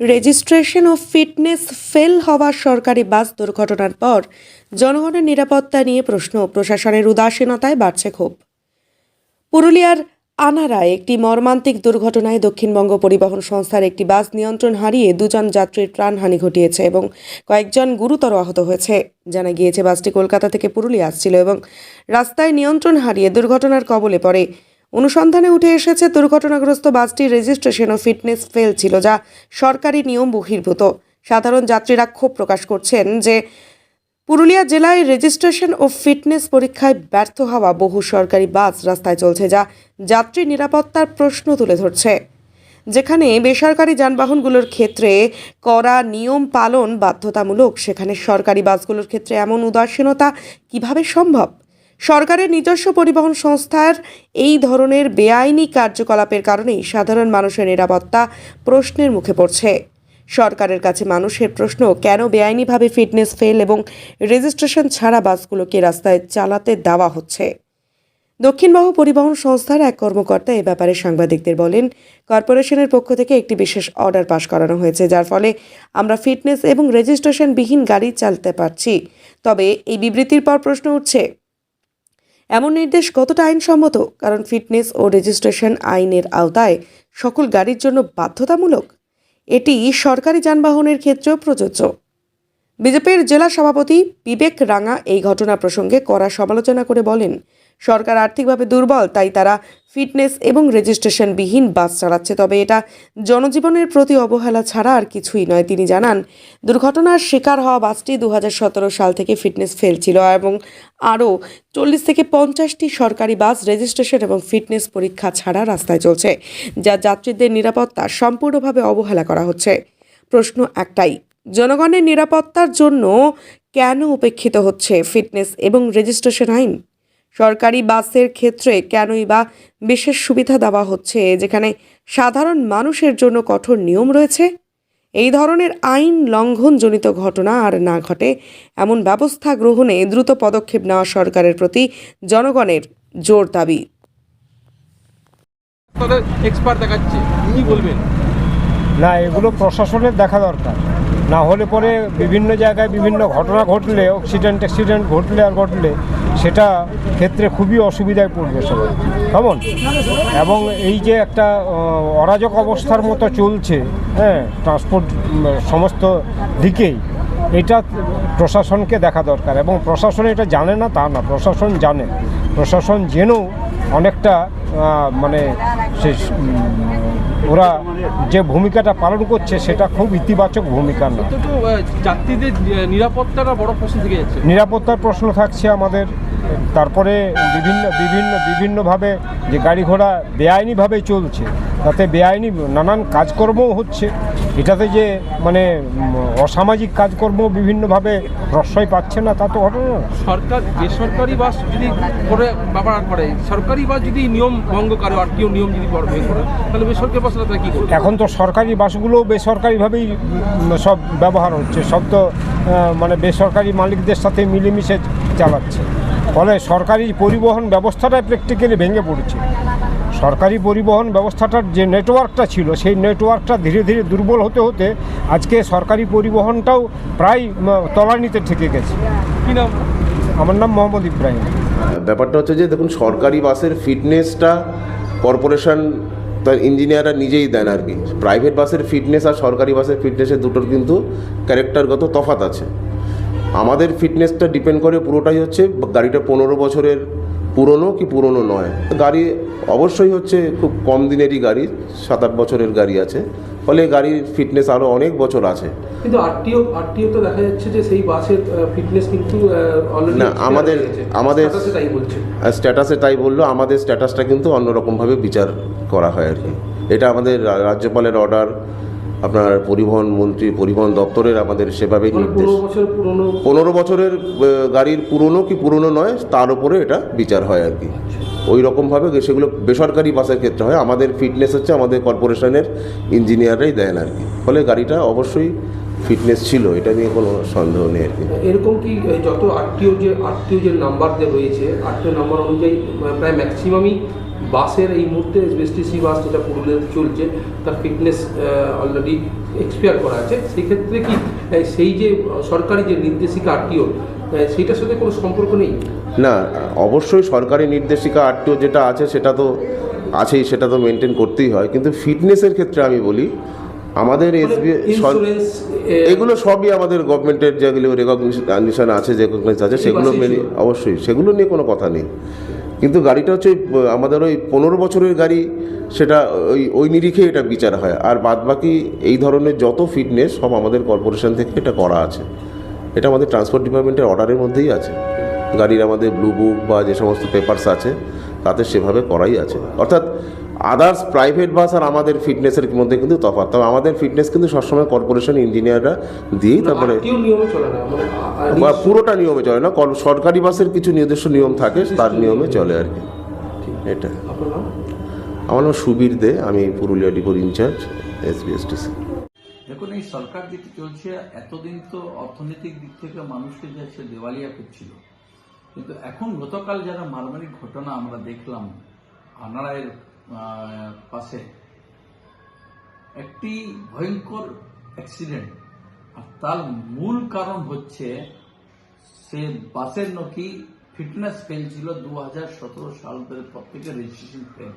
Registration ও fitness fail হওয়া সরকারি বাস দুর্ঘটনার পর জনগণের নিরাপত্তা নিয়ে প্রশ্ন, প্রশাসনের উদাসীনতায় বাড়ছে ক্ষোভ। পুরুলিয়ার আনারায় একটি মর্মান্তিক দুর্ঘটনায় দক্ষিণবঙ্গ পরিবহন সংস্থার একটি বাস নিয়ন্ত্রণ হারিয়ে দুজন যাত্রীর প্রাণহানি ঘটিয়েছে এবং কয়েকজন গুরুতর আহত হয়েছে। জানা গিয়েছে, বাসটি কলকাতা থেকে পুরুলিয়া আসছিল এবং রাস্তায় নিয়ন্ত্রণ হারিয়ে দুর্ঘটনার কবলে পড়ে অনুসন্ধানে উঠে এসেছে, দুর্ঘটনাগ্রস্ত বাসটির রেজিস্ট্রেশন ও ফিটনেস ফেল ছিল, যা সরকারি নিয়ম বহির্ভূত। সাধারণ যাত্রীরা ক্ষোভ প্রকাশ করছেন যে পুরুলিয়া জেলায় রেজিস্ট্রেশন ও ফিটনেস পরীক্ষায় ব্যর্থ হওয়া বহু সরকারি বাস রাস্তায় চলছে, যা যাত্রী নিরাপত্তার প্রশ্ন তুলে ধরছে। যেখানে বেসরকারি যানবাহনগুলোর ক্ষেত্রে করা নিয়ম পালন বাধ্যতামূলক, সেখানে সরকারি বাসগুলোর ক্ষেত্রে এমন উদাসীনতা কীভাবে সম্ভব? সরকারের নিজস্ব পরিবহন সংস্থার এই ধরনের বেআইনি কার্যকলাপের কারণেই সাধারণ মানুষের নিরাপত্তা প্রশ্নের মুখে পড়ছে। সরকারের কাছে মানুষের প্রশ্ন, কেন বেআইনিভাবে ফিটনেস ফেল এবং রেজিস্ট্রেশন ছাড়া বাসগুলোকে রাস্তায় চালাতে দেওয়া হচ্ছে? দক্ষিণবাহু পরিবহন সংস্থার এক কর্মকর্তা এ ব্যাপারে সাংবাদিকদের বলেন, কর্পোরেশনের পক্ষ থেকে একটি বিশেষ অর্ডার পাশ করানো হয়েছে, যার ফলে আমরা ফিটনেস এবং রেজিস্ট্রেশন বিহীন গাড়ি চালাতে পারছি। তবে এই বিবৃতির পর প্রশ্ন উঠছে এমন নির্দেশ কতটা আইনসম্মত? কারণ ফিটনেস ও রেজিস্ট্রেশন আইনের আওতায় সকল গাড়ির জন্য বাধ্যতামূলক? এটি সরকারি যানবাহনের ক্ষেত্রেও প্রযোজ্য। বিজেপির জেলা সভাপতি বিবেক রাঙা এই ঘটনা প্রসঙ্গে কড়া সমালোচনা করে বলেন সরকার আর্থিকভাবে দুর্বল, তাই তারা ফিটনেস এবং রেজিস্ট্রেশন বিহীন বাস চালাচ্ছে। তবে এটা জনজীবনের প্রতি অবহেলা ছাড়া আর কিছুই নয়, তিনি জানান। দুর্ঘটনার শিকার হওয়া বাসটি দু হাজার সতেরো সাল থেকে ফিটনেস ফেল ছিল এবং আরও চল্লিশ থেকে পঞ্চাশটি সরকারি বাস রেজিস্ট্রেশন এবং ফিটনেস পরীক্ষা ছাড়া রাস্তায় চলছে, যা যাত্রীদের নিরাপত্তা সম্পূর্ণভাবে অবহেলা করা হচ্ছে। প্রশ্ন একটাই, জনগণের নিরাপত্তার জন্য কেন উপেক্ষিত হচ্ছে ফিটনেস এবং রেজিস্ট্রেশন আইন? সরকারি বাসের ক্ষেত্রে কেনই বা বিশেষ সুবিধা দেওয়া হচ্ছে? যেখানে সাধারণ মানুষের জন্য কঠোর নিয়ম রয়েছে। এই ধরনের আইন লঙ্ঘনজনিত ঘটনা আর না ঘটে এমন ব্যবস্থা গ্রহণে দ্রুত পদক্ষেপ নেওয়া সরকারের প্রতি জনগণের জোর দাবি। তাদের এক্সপার্ট দেখাচ্ছে কি বলবেন না এগুলো প্রশাসনের দেখা দরকার। না হলে পরে বিভিন্ন জায়গায় বিভিন্ন ঘটনা ঘটলে অ্যাক্সিডেন্ট অ্যাক্সিডেন্ট ঘটলে আর ঘটলে, সেটা ক্ষেত্রে খুবই অসুবিধায় পড়বে সবাই। কেমন? এবং এই যে একটা অরাজক অবস্থার মতো চলছে হ্যাঁ ট্রান্সপোর্ট সমস্ত দিকেই, এটা প্রশাসনকে দেখা দরকার। এবং প্রশাসন এটা জানে না, তা না, প্রশাসন জানে। প্রশাসন জেনেও অনেকটা মানে সে ওরা যে ভূমিকাটা পালন করছে সেটা খুব ইতিবাচক ভূমিকা না। যাত্রীদের নিরাপত্তাটা বড় প্রশ্ন থেকে যাচ্ছে। নিরাপত্তার প্রশ্ন থাকছে আমাদের। তারপরে বিভিন্ন বিভিন্ন বিভিন্নভাবে যে গাড়ি ঘোড়া বেআইনিভাবে চলছে তাতে বেআইনি নানান কাজকর্মও হচ্ছে। এটাতে যে মানে অসামাজিক কাজকর্ম বিভিন্নভাবে প্রশ্রয় পাচ্ছে না তা তো ঘটনা সরকার বেসরকারি বাস যদি করে ব্যবহার করে সরকারি বাস যদি নিয়ম ভঙ্গ করে আরটিও নিয়ম যদি ভঙ্গ করে তাহলে বেসরকারি বাস তারা কি করবে? এখন তো সরকারি বাসগুলো বেসরকারিভাবেই সব ব্যবহার হচ্ছে। সব তো মানে বেসরকারি মালিকদের সাথে মিলেমিশে চালাচ্ছে। ফলে সরকারি পরিবহন ব্যবস্থাটাই প্র্যাকটিক্যালি ভেঙে পড়ছে। সরকারি পরিবহন ব্যবস্থাটার যে নেটওয়ার্কটা ছিল সেই নেটওয়ার্কটা ধীরে ধীরে দুর্বল হতে হতে আজকে সরকারি পরিবহনটাও প্রায় তলানিতে ঠেকে গেছে। কি নাম? আমার নাম মোহাম্মদ ইব্রাহিম। ব্যাপারটা হচ্ছে যে দেখুন সরকারি বাসের ফিটনেসটা কর্পোরেশন তার ইঞ্জিনিয়াররা নিজেই দেন আর কি। প্রাইভেট বাসের ফিটনেস আর সরকারি বাসের ফিটনেসের দুটোর কিন্তু ক্যারেক্টারগত তফাত আছে। আমাদের ফিটনেসটা ডিপেন্ড করে পুরোটাই হচ্ছে গাড়িটা পনেরো বছরের পুরনো কি পুরনো নয়। গাড়ি অবশ্যই হচ্ছে খুব কম দিনেরই গাড়ি সাত আট বছরের গাড়ি আছে। ফলে গাড়ির ফিটনেস আরও অনেক বছর আছে। কিন্তু আরটিও আরটিও তো দেখা যাচ্ছে যে সেই বাসের ফিটনেস কিন্তু না, আমাদের- আমাদের- তাই বলছে। স্ট্যাটাসে তাই বলল আমাদের স্ট্যাটাসটা কিন্তু অন্যরকমভাবে বিচার করা হয় আর কি। এটা আমাদের রাজ্যপালের অর্ডার আপনার পরিবহন মন্ত্রী পরিবহন দপ্তরের আমাদের সেভাবেই মানে নির্দেশ। পনেরো বছরের গাড়ির পুরনো কি পুরনো নয় তার উপরে এটা বিচার হয় আর কি। ওই রকমভাবে সেগুলো বেসরকারি বাসের ক্ষেত্রে হয় আমাদের ফিটনেস হচ্ছে আমাদের কর্পোরেশনের ইঞ্জিনিয়াররাই দেন আর কি। ফলে গাড়িটা অবশ্যই ফিটনেস ছিল এটা নিয়ে কোনো সন্দেহ নেই আর কি। এরকম কি যত আরটিও যে আরটিও যে নাম্বার যে রয়েছে আরটিও নাম্বার অনুযায়ী প্রায় ম্যাক্সিমামই বাসের এই মুহূর্তে এসবিএসটিসি বাস যেটা পুরুলিয়াতে চলছে তার ফিটনেস অলরেডি এক্সপায়ার করা আছে। সেই ক্ষেত্রে কি সেই যে সরকারি যে নির্দেশিকা আরটিও সেইটার সাথে কোনো সম্পর্ক নেই? না অবশ্যই সরকারি নির্দেশিকা আরটিও যেটা আছে সেটা তো আছেই সেটা তো মেনটেন করতেই হয়। কিন্তু ফিটনেসের ক্ষেত্রে আমি বলি আমাদের এসবি এগুলো সবই আমাদের গভর্নমেন্টের যেগুলো রেকগনিশন আছে যে আছে সেগুলো মেনে অবশ্যই সেগুলো নিয়ে কোনো কথা নেই। কিন্তু গাড়িটা হচ্ছে আমাদের ওই পনেরো বছরের গাড়ি, সেটা ওই ওই নিরিখে এটা বিচার হয়। আর বাদবাকি এই ধরনের যত ফিটনেস সব আমাদের কর্পোরেশন থেকে এটা করা আছে। এটা আমাদের ট্রান্সপোর্ট ডিপার্টমেন্টের অর্ডারের মধ্যেই আছে। গাড়ির আমাদের ব্লু বুক বা যে সমস্ত পেপারস আছে, তাতে সেভাবে করাই আছে। অর্থাৎ আদার্স প্রাইভেট বাস আর আমাদের ফিটনেসের মধ্যে কিন্তু তফাৎ। তবে আমাদের ফিটনেস কিন্তু সবসময় কর্পোরেশন ইঞ্জিনিয়াররা দিয়েই তারপরে আরটিও নিয়মে চলে না মানে আ- বা পুরোটা নিয়মে চলে না সরকারি বাসের কিছু নির্দিষ্ট নিয়ম থাকে তার নিয়মে চলে আর কি। এটা। আমার নাম সুবীর দে আমি পুরুলিয়া ডিপোর ইনচার্জ এসবিএসটিসি দেখুন এই সরকার যেটি চলছে এতদিন তো অর্থনৈতিক দিক থেকে মানুষকে যে সে দেওয়ালিয়া করছিল। কিন্তু এখন গতকাল যারা মারামারিক ঘটনা আমরা দেখলাম আনাড়াইয়ের আহ, পাশে। একটি ভয়ঙ্কর অ্যাক্সিডেন্ট আর তার মূল কারণ হচ্ছে, সে বাসের নাকি ফিটনেস ফেল ছিল দু হাজার সতেরো সাল ধরে প্রত্যেকের রেজিস্ট্রেশন ফেল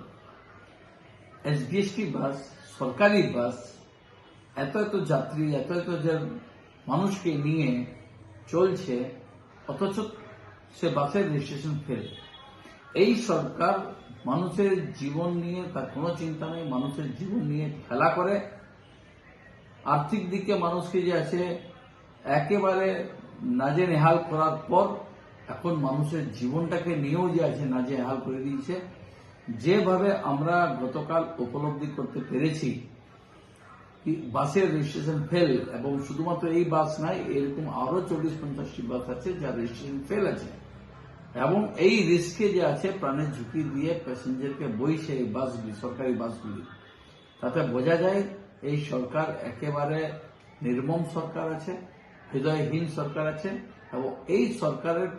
এসবিএসটি বাস, সরকারি বাস, এত এত যাত্রী, এত এত যে মানুষকে নিয়ে চলছে, অথচ সে বাসের রেজিস্ট্রেশন ফেল এই সরকার মানুষের জীবন নিয়ে, তার কোনো চিন্তা নেই, মানুষের জীবন নিয়ে খেলা করে। আর্থিক দিকে মানুষকে যে আছে একেবারে নাজে নেহাল করার পর এখন মানুষের জীবনটাকে নিয়েও যে আছে নাজে নেহাল করে দিয়েছে। যেভাবে আমরা গতকাল উপলব্ধি করতে পেরেছি বাসের রেজিস্ট্রেশন ফেল এবং শুধুমাত্র এই বাস নাই এরকম আরও চল্লিশ পঞ্চাশটি বাস আছে যার রেজিস্ট্রেশন ফেল আছে। এবং এই রিস্কে যে আছে, প্রাণের ঝুঁকি দিয়ে প্যাসেঞ্জারকে বইছে এই বাসগুলি, সরকারি বাসগুলি, তাতে বোঝা যায় এই সরকার একেবারে নির্মম সরকার আছে, হৃদয়হীন সরকার আছে, এবং এই সরকারের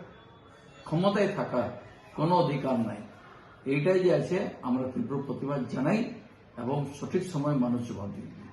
ক্ষমতায় থাকার কোনো অধিকার নাই। এইটাই যে আছে, আমরা তীব্র প্রতিবাদ জানাই, এবং সঠিক সময় মানুষ জবাব দিই।